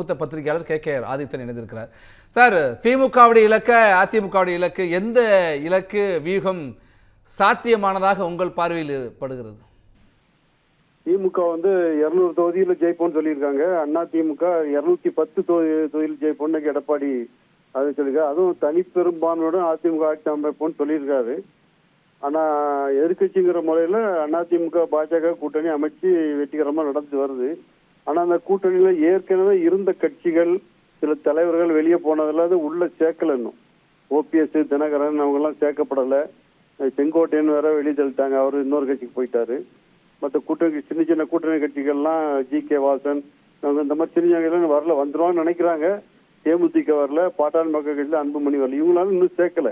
மூத்த பத்திரிகையாளர் K K Adithan இணைந்திருக்கிறார். சார் திமுகவுடைய இலக்க அதிமுகவுடைய இலக்கு எந்த இலக்கு வியூகம் சாத்தியமானதாக உங்கள் பார்வையில் படுகிறது? திமுக வந்து இருநூறு தொகுதியில் ஜெயிப்போம்னு சொல்லியிருக்காங்க. அண்ணா திமுக இருநூத்தி பத்து தொகுதி தொகுதியில் ஜெயிப்போம்னு எடப்பாடி அது சொல்லியிருக்காரு. அதுவும் தனிப்பெரும்பான்மையுடன் அதிமுக ஆட்சி அமைப்போம்னு சொல்லியிருக்காரு. ஆனா எதிர்க்கட்சிங்கிற முறையில அதிமுக பாஜக கூட்டணி அமைச்சு வெற்றிகரமா நடந்து வருது. ஆனா அந்த கூட்டணியில ஏற்கனவே இருந்த கட்சிகள் சில தலைவர்கள் வெளியே போனதுல அது உள்ள சேர்க்கல இன்னும். ஓபிஎஸ் தினகரன் அவங்க எல்லாம் சேர்க்கப்படல. செங்கோட்டையன் வேற வெளியே தள்ளிட்டாங்க அவர் இன்னொரு கட்சிக்கு போயிட்டாரு. மற்ற கூட்டணி சின்ன சின்ன கூட்டணி கட்சிகள்லாம் ஜி கே வாசன் அவங்க இந்த மாதிரி சின்ன வரல வந்துருவான்னு நினைக்கிறாங்க. தேமுதிக வரல பாட்டாளி மக்கள் கட்சியில் அன்புமணி வரல. இவங்களால இன்னும் சேர்க்கல.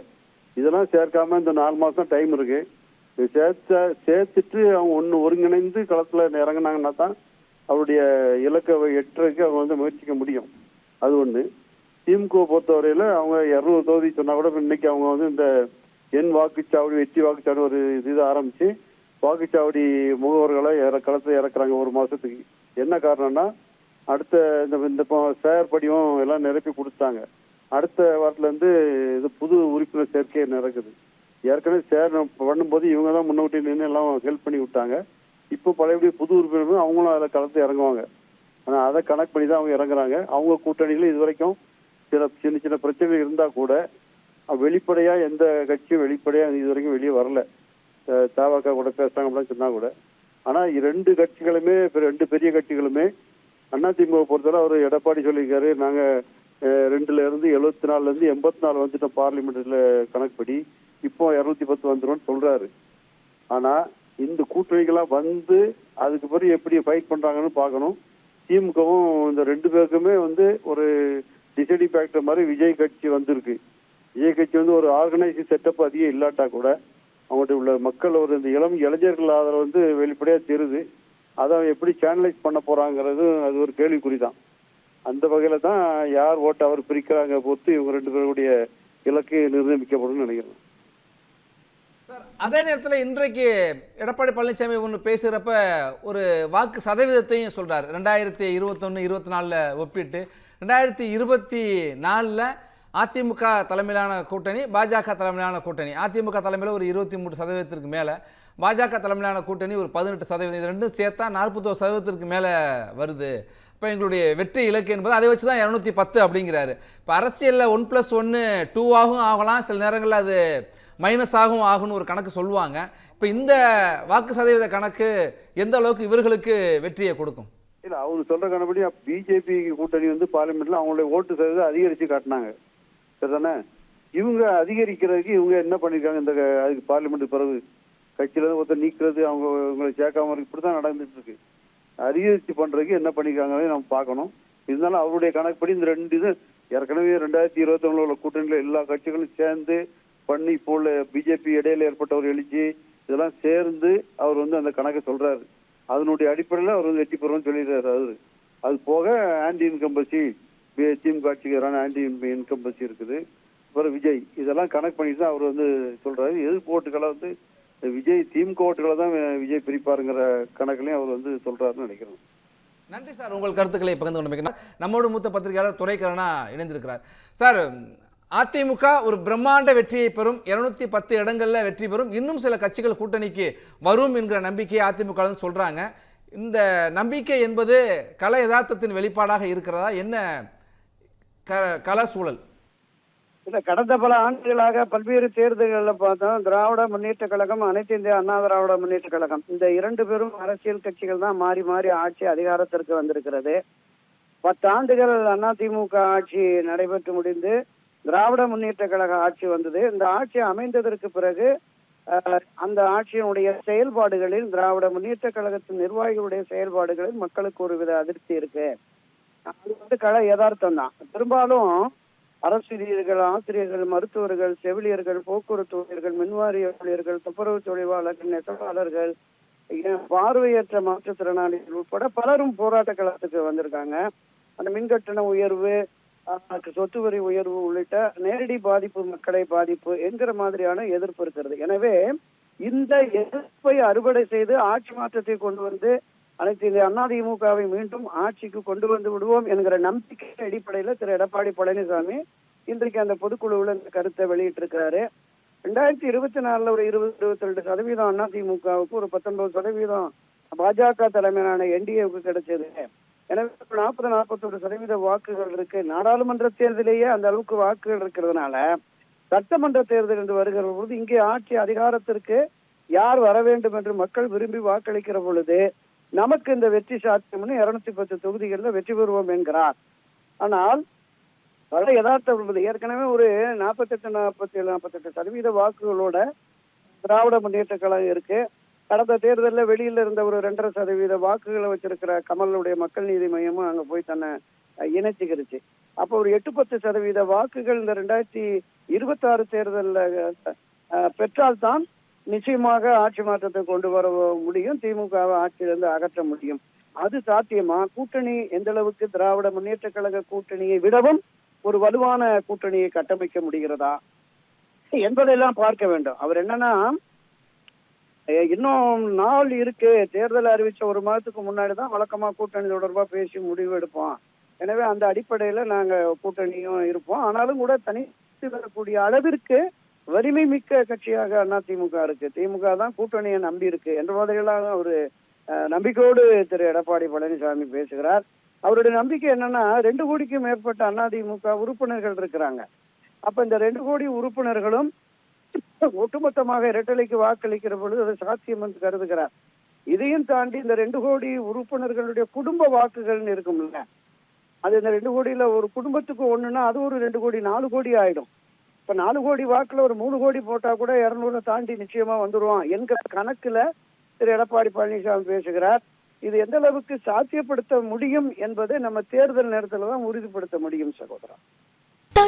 இதெல்லாம் சேர்க்காம இந்த நாலு மாசம் டைம் இருக்கு. சேர்த்த சேர்த்துட்டு அவங்க ஒன்று ஒருங்கிணைந்து களத்துல இறங்குனாங்கன்னா தான் அவருடைய இலக்கை எட்டுறதுக்கு அவங்க வந்து முயற்சிக்க முடியும். அது ஒன்று திமுக பொறுத்தவரையில் அவங்க இரநூறு தொகுதி சொன்னால் கூட இன்னைக்கு அவங்க வந்து இந்த எண் வாக்குச்சாவடி வெற்றி வாக்குச்சாவடி ஒரு இது ஆரம்பித்து வாக்குச்சாவடி முகவர்களை இற களத்தில் இறக்குறாங்க ஒரு மாதத்துக்கு என்ன காரணம்னா அடுத்த இந்த இந்த இப்போ சேர் படிவம் எல்லாம் நிரப்பி கொடுத்தாங்க அடுத்த வாரத்துலேருந்து இது புது உறுப்பினர் சேர்க்கை நடக்குது. ஏற்கனவே சேர் பண்ணும்போது இவங்க தான் முன்னோட்டி நின்று எல்லாம் ஹெல்ப் பண்ணி விட்டாங்க. இப்போ பழையபடி புது உறுப்பினர்களும் அவங்களும் அதில் கலந்து இறங்குவாங்க. ஆனால் அதை கணக்கு பண்ணி தான் அவங்க இறங்குறாங்க. அவங்க கூட்டணியில் இது வரைக்கும் சில சின்ன சின்ன பிரச்சனைகள் இருந்தால் கூட வெளிப்படையாக வெளிப்படையா எந்த கட்சியும் வெளிப்படையா இது வரைக்கும் வெளியே வரல. தாவாக்கா கூட பேசுறாங்க அப்படின்னு சொன்னா கூட. ஆனா ரெண்டு கட்சிகளுமே ரெண்டு பெரிய கட்சிகளுமே அதிமுக பொறுத்தவரை அவர் எடப்பாடி சொல்லியிருக்காரு. நாங்க ரெண்டுல இருந்து எழுபத்தி நாலுல இருந்து எண்பத்தி நாலு வந்துட்டோம் பார்லிமெண்ட்ல கணக்குப்படி. இப்போ இருநூத்தி பத்து வந்துரும்னு சொல்றாரு. ஆனா இந்த கூட்டணிகளாம் வந்து அதுக்கு பிறகு எப்படி ஃபைட் பண்றாங்கன்னு பார்க்கணும். திமுகவும் இந்த ரெண்டு பேருக்குமே வந்து ஒரு டிசைடிங் ஃபேக்டர் மாதிரி விஜய் கட்சி வந்திருக்கு. விஜய் கட்சி வந்து ஒரு ஆர்கனைசிங் செட்டப் அதிகம் இல்லாட்டா கூட அவங்கள்ட்ட உள்ள மக்கள் ஒரு இந்த இளம் இளைஞர்கள் ஆதரவு வந்து வெளிப்படையாக தெரியுது. அதை அவன் எப்படி சேனலைஸ் பண்ண போறாங்கிறது அது ஒரு கேள்விக்குறி தான் அந்த வகையில் தான் யார் ஓட்டு அவர் பிரிக்கிறாங்க பொறுத்து இவங்க ரெண்டு பேருடைய இலக்கு நிர்ணயிக்கப்படும் நினைக்கிறேன். அதே நேரத்தில் இன்றைக்கு எடப்பாடி பழனிசாமி ஒன்று பேசுகிறப்ப ஒரு வாக்கு சதவீதத்தையும் சொல்கிறார் ரெண்டாயிரத்தி இருபத்தொன்று இருபத்தி நாலில் ஒப்பிட்டு ரெண்டாயிரத்தி இருபத்தி நாலில் அதிமுக தலைமையிலான கூட்டணி பாஜக தலைமையிலான கூட்டணி. அதிமுக தலைமையில் ஒரு இருபத்தி மூணு சதவீதத்திற்கு மேலே பாஜக தலைமையிலான கூட்டணி ஒரு பதினெட்டு சதவீதம். இது ரெண்டும் சேர்த்தா நாற்பத்தோரு சதவீதத்திற்கு மேலே வருது. இப்போ எங்களுடைய வெற்றி இலக்கு என்பது அதை வச்சு தான் இரநூத்தி பத்து அப்படிங்கிறாரு. இப்போ அரசியலில் ஒன் ப்ளஸ் ஒன்று டூவாகவும் ஆகலாம். சில நேரங்களில் அது மைனஸ் ஆகும் ஆகும்னு ஒரு கணக்கு சொல்லுவாங்க. இப்போ இந்த வாக்கு சதவீத கணக்கு எந்த அளவுக்கு இவர்களுக்கு வெற்றியை கொடுக்கும்? இல்லை அவங்க சொல்கிற கணபடி பிஜேபி கூட்டணி வந்து பார்லிமெண்ட்டில் அவங்களுடைய ஓட்டு சதவீதம் அதிகரித்து காட்டினாங்க. சரிதானே? இவங்க அதிகரிக்கிறதுக்கு இவங்க என்ன பண்ணியிருக்காங்க இந்த அதுக்கு பார்லிமெண்ட் பிறகு? கட்சியில் ஒருத்தர் நீக்கிறது அவங்க இவங்களை சேர்க்காம இருக்கு. இப்படிதான் நடந்துட்டு இருக்கு. அதிகரித்து பண்ணுறதுக்கு என்ன பண்ணியிருக்காங்கன்னு நம்ம பார்க்கணும். இருந்தாலும் அவருடைய கணக்குப்படி இந்த ரெண்டு இது ஏற்கனவே ரெண்டாயிரத்தி இருபத்தி உள்ள கூட்டணியில் எல்லா கட்சிகளும் சேர்ந்து பண்ணி இப்போ பிஜேபி இடையில ஏற்பட்ட ஒரு எழுச்சி இதெல்லாம் சேர்ந்து அவர் வந்து அந்த கணக்கை சொல்றாரு. அதனுடைய அடிப்படையில் அவர் வந்து வெற்றி பெறுவோம்னு சொல்லிடுறாரு அவரு. அது போக ஆன்டி இன்கம்பசி திமுக ஆட்சிக்காரான ஆன்டி இன்கம்பசி இருக்குது. அப்புறம் விஜய் இதெல்லாம் கணக்கு பண்ணிட்டு தான் அவர் வந்து சொல்றாரு. எதிர்ப்பு ஓட்டுகளை வந்து விஜய் திமுக ஓட்டுகளை தான் விஜய் பிரிப்பாருங்கிற கணக்குலையும் அவர் வந்து சொல்றாருன்னு நினைக்கிறோம் நன்றி சார். உங்கள் கருத்துக்களை பகிர்ந்து கொண்டு நம்மோடு மூத்த பத்திரிகையாளர் துறைக்கரனா இணைந்திருக்கிறார். சார் அதிமுக ஒரு பிரம்மாண்ட வெற்றியை பெறும். இருநூத்தி பத்து இடங்களில் வெற்றி பெறும். இன்னும் சில கட்சிகள் கூட்டணிக்கு வரும் என்கிற நம்பிக்கையை அதிமுக சொல்கிறாங்க சொல்றாங்க. இந்த நம்பிக்கை என்பது கல யதார்த்தத்தின் வெளிப்பாடாக இருக்கிறதா? என்ன க கல சூழல்? இல்லை கடந்த பல ஆண்டுகளாக பல்வேறு தேர்தல்களில் பார்த்தோம் திராவிட முன்னேற்ற கழகம் அனைத்து இந்திய அண்ணா திராவிட முன்னேற்ற கழகம். இந்த இரண்டு பேரும் அரசியல் கட்சிகள் தான் மாறி மாறி ஆட்சி அதிகாரத்திற்கு வந்திருக்கிறது. பத்தாண்டுகள் அதிமுக ஆட்சி நடைபெற்று முடிந்து திராவிட முன்னேற்ற கழக ஆட்சி வந்தது. இந்த ஆட்சி அமைந்ததற்கு பிறகு அந்த ஆட்சியினுடைய செயல்பாடுகளில் திராவிட முன்னேற்ற கழகத்தின் நிர்வாகிகளுடைய செயல்பாடுகளில் மக்களுக்கு ஒரு வித அதிருப்தி இருக்கு. அது வந்து கல யதார்த்தம் தான். பெரும்பாலும் அரசியர்கள் ஆசிரியர்கள் மருத்துவர்கள் செவிலியர்கள் போக்குவரத்து ஊழியர்கள் மின்வாரிய ஊழியர்கள் துப்புரவு தொழிலாளர்கள் நெசவாளர்கள் ஏன் பார்வையற்ற மாற்றுத்திறனாளிகள் உட்பட பலரும் போராட்ட களத்துக்கு வந்திருக்காங்க. அந்த மின்கட்டண உயர்வு சொத்து வரி உயர்வு உள்ளிட்ட நேரடி பாதிப்பு மக்களை பாதிப்பு என்கிற மாதிரியான எதிர்ப்பு இருக்கிறது. எனவே இந்த எதிர்ப்பை அறுவடை செய்து ஆட்சி மாற்றத்தை கொண்டு வந்து அனைத்து இந்திய அதிமுகவை மீண்டும் ஆட்சிக்கு கொண்டு வந்து விடுவோம் என்கிற நம்பிக்கை அடிப்படையில் திரு எடப்பாடி பழனிசாமி இன்றைக்கு அந்த பொதுக்குழுவில் இந்த கருத்தை வெளியிட்டிருக்கிறாரு. ரெண்டாயிரத்தி இருபத்தி நாலுல ஒரு இருபது இருபத்தி ரெண்டு சதவீதம் அதிமுகவுக்கு ஒரு பத்தொன்பது சதவீதம் பாஜக தலைமையிலான என்டிஏவுக்கு கிடைச்சது. எனவே நாற்பது நாற்பத்தொரு சதவீத வாக்குகள் இருக்கு. நாடாளுமன்ற தேர்தலேயே அந்த அளவுக்கு வாக்குகள் இருக்கிறதுனால சட்டமன்ற தேர்தல் என்று வருகிற பொழுது இங்கே ஆட்சி அதிகாரத்திற்கு யார் வர வேண்டும் என்று மக்கள் விரும்பி வாக்களிக்கிற பொழுது நமக்கு இந்த வெற்றி சாத்தியம்னு இருநூத்தி பத்து தொகுதிகளில் வெற்றி பெறுவோம் என்கிறார். ஆனால் பல யதார்த்தம் உள்ளது. ஏற்கனவே ஒரு நாற்பத்தெட்டு நாற்பத்தி ஏழு நாற்பத்தெட்டு சதவீத வாக்குகளோட திராவிட முன்னேற்ற கழகம் இருக்கு. கடந்த தேர்தலில் வெளியில இருந்த ஒரு ரெண்டரை சதவீத வாக்குகளை வச்சிருக்கிற கமலுடைய மக்கள் நீதி மையமும் அங்க போய் தன்னை இணைச்சிக்கிருச்சு. அப்போ ஒரு எட்டு பத்து சதவீத வாக்குகள் இந்த ரெண்டாயிரத்தி இருபத்தாறு தேர்தலில் பெற்றால்தான் நிச்சயமாக ஆட்சி மாற்றத்தை கொண்டு வர முடியும் திமுகவை ஆட்சியிலிருந்து அகற்ற முடியும். அது சாத்தியமா? கூட்டணி எந்த அளவுக்கு திராவிட முன்னேற்ற கழக கூட்டணியை விடவும் ஒரு வலுவான கூட்டணியை கட்டமைக்க முடிகிறதா? என்பதையெல்லாம் பார்க்க வேண்டும். அவர் என்னன்னா இன்னும் நாள் இருக்கு. தேர்தல் அறிவிச்ச ஒரு மாதத்துக்கு முன்னாடி தான் வழக்கமா கூட்டணி தொடர்பா பேசி முடிவு எடுப்போம். எனவே அந்த அடிப்படையில நாங்க கூட்டணியும் இருப்போம். ஆனாலும் கூட தனித்து வரக்கூடிய அளவிற்கு வலிமை மிக்க கட்சியாக அண்ணா திமுக இருக்கு. திமுக தான் கூட்டணியை நம்பி இருக்கு என்ற மாதிரியெல்லாம் ஒரு நம்பிக்கையோடு திரு. எடப்பாடி பழனிசாமி பேசுகிறார். அவருடைய நம்பிக்கை என்னன்னா ரெண்டு கோடிக்கும் மேற்பட்ட அதிமுக உறுப்பினர்கள் இருக்கிறாங்க. அப்ப இந்த ரெண்டு கோடி உறுப்பினர்களும் ஒட்டுமொத்தமாக இரட்டலைக்கு வாக்களிக்கிற பொழுது அது சாத்தியம் என்று கருதுகிறார். இதையும் தாண்டி இந்த ரெண்டு கோடி உறுப்பினர்களுடைய குடும்ப வாக்குகள்னு இருக்கும்ல அது இந்த ரெண்டு கோடியில ஒரு குடும்பத்துக்கு ஒண்ணுன்னா அது ஒரு ரெண்டு கோடி நாலு கோடி ஆயிடும். இப்ப நாலு கோடி வாக்குல ஒரு மூணு கோடி போட்டா கூட இருநூறு தாண்டி நிச்சயமா வந்துருவான் என்கிற கணக்குல திரு எடப்பாடி பழனிசாமி பேசுகிறார். இது எந்த அளவுக்கு சாத்தியப்படுத்த முடியும் என்பதை நம்ம தேர்தல் நேரத்துல தான் உறுதிப்படுத்த முடியும் சகோதரா.